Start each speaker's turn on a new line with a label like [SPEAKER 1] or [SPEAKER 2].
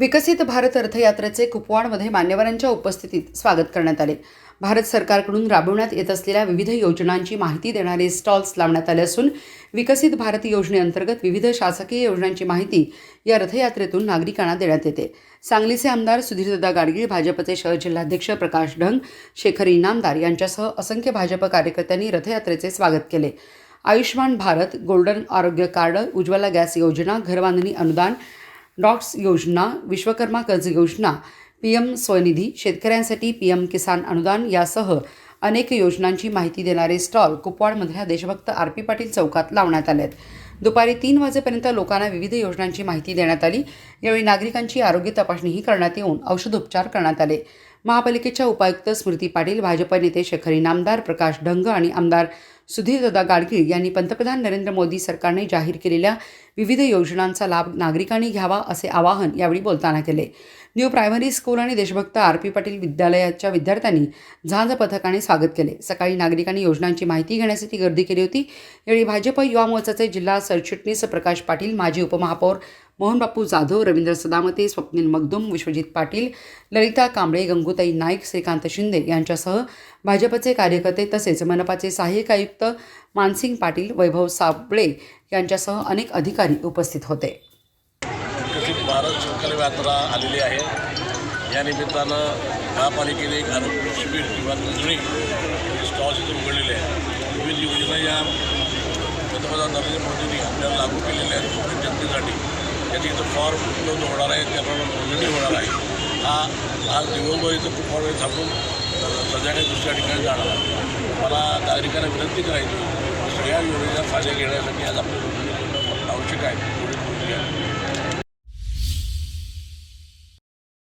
[SPEAKER 1] विकसित भारत रथयात्रेचे कुपवाडमध्ये मान्यवरांच्या उपस्थितीत स्वागत करण्यात आले. भारत सरकारकडून राबवण्यात येत असलेल्या विविध योजनांची माहिती देणारे स्टॉल्स लावण्यात आले असून विकसित भारत योजनेअंतर्गत विविध शासकीय योजनांची माहिती या रथयात्रेतून नागरिकांना देण्यात येते. सांगलीचे आमदार सुधीरदादा गाडगीळ भाजपचे शहर जिल्हाध्यक्ष प्रकाश ढंग शेखर इनामदार यांच्यासह असंख्य भाजप कार्यकर्त्यांनी रथयात्रेचे स्वागत केले. आयुष्यमान भारत गोल्डन आरोग्य कार्ड उज्ज्वला गॅस योजना घरबांधणी अनुदान डॉट्स योजना विश्वकर्मा कर्ज योजना पी एम स्वनिधी शेतकऱ्यांसाठी पी एम किसान अनुदान यासह अनेक योजनांची माहिती देणारे स्टॉल कुपवाडमधल्या देशभक्त आर पी पाटील चौकात लावण्यात आले आहेत दुपारी तीन वाजेपर्यंत लोकांना विविध योजनांची माहिती देण्यात आली. यावेळी नागरिकांची आरोग्य तपासणीही करण्यात येऊन औषधोपचार करण्यात आले. महापालिकेच्या उपायुक्त स्मृती पाटील भाजप नेते शेखर इनामदार प्रकाश ढंग आणि आमदार सुधीरदादा गाडगीळ यांनी पंतप्रधान नरेंद्र मोदी सरकारने जाहीर केलेल्या विविध योजनांचा लाभ नागरिकांनी घ्यावा असे आवाहन यावेळी बोलताना केले. न्यू प्रायमरी स्कूल आणि देशभक्त आर पी पाटील विद्यालयाच्या विद्यार्थ्यांनी झांज पथकाने स्वागत केले. सकाळी नागरिकांनी योजनांची माहिती घेण्यासाठी गर्दी केली होती. यावेळी भाजप युवा मोर्चाचे जिल्हा सरचिटणीस प्रकाश पाटील माजी उपमहापौर मोहनबापू जाधव रवींद्र सदामते स्वप्नील मगदुम विश्वजित पाटील ललिता कांबळे गंगूताई नाईक श्रीकांत शिंदे यांच्यासह भाजपचे कार्यकर्ते तसेच मनपाचे सहाय्यक आयुक्त मानसिंग पाटील वैभव साबळे यांच्यासह अनेक अधिकारी उपस्थित होते.
[SPEAKER 2] भारत शेतकरी यात्रा आलेली आहे. या निमित्तानं महापालिकेने एक आरोग्य शिबिर किंवा नोंदणी स्टॉल्स इथून उघडलेले आहे. विविध योजना या पंतप्रधान नरेंद्र मोदींनी आपल्याला लागू केलेल्या आहेत. त्यासाठी इथं फॉर्म जो होणार आहे त्याप्रमाणे नोंदणी होणार आहे. हा आज दिवसभर इथं फॉर्म थांबून संध्याकाळी दुसऱ्या ठिकाणी जाणार मला नागरिकांना विनंती करायची सगळ्या योजना फायदा घेण्यासाठी आज आपलं नोंदणी आवश्यक आहे.